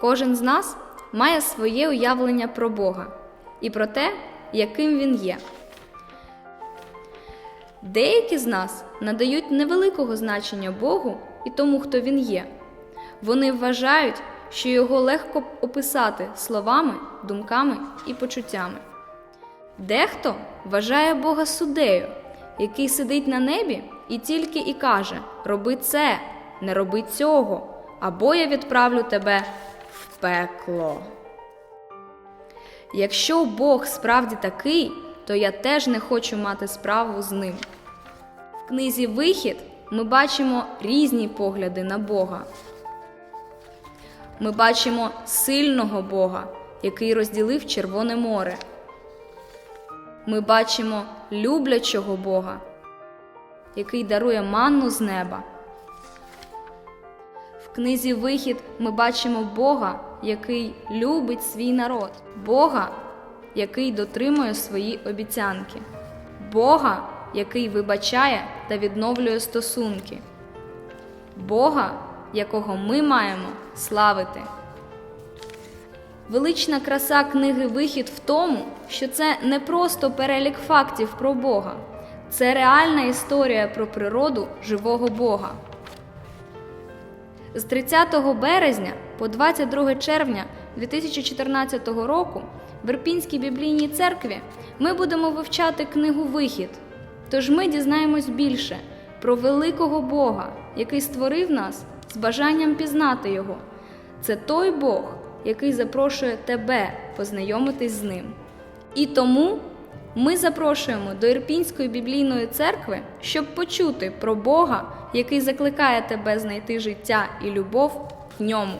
Кожен з нас має своє уявлення про Бога і про те, яким Він є. Деякі з нас надають невеликого значення Богу і тому, хто Він є. Вони вважають, що його легко описати словами, думками і почуттями. Дехто вважає Бога суддею, який сидить на небі і тільки і каже: Роби це, не роби цього, або я відправлю тебе пекло. Якщо Бог справді такий, то я теж не хочу мати справу з ним. В книзі Вихід ми бачимо різні погляди на Бога. Ми бачимо сильного Бога, який розділив Червоне море. Ми бачимо люблячого Бога, який дарує манну з неба. В книзі Вихід ми бачимо Бога, який любить свій народ, Бога, який дотримує свої обіцянки, Бога, який вибачає та відновлює стосунки, Бога, якого ми маємо славити. Велична краса книги Вихід в тому, що це не просто перелік фактів про Бога, це реальна історія про природу живого Бога. З 30 березня по 22 червня 2014 року в Ірпінській біблійній церкві ми будемо вивчати книгу Вихід. Тож ми дізнаємось більше про великого Бога, який створив нас з бажанням пізнати Його. Це той Бог, який запрошує тебе познайомитись з ним. І тому ми запрошуємо до Ірпінської біблійної церкви, щоб почути про Бога, який закликає тебе знайти життя і любов в ньому.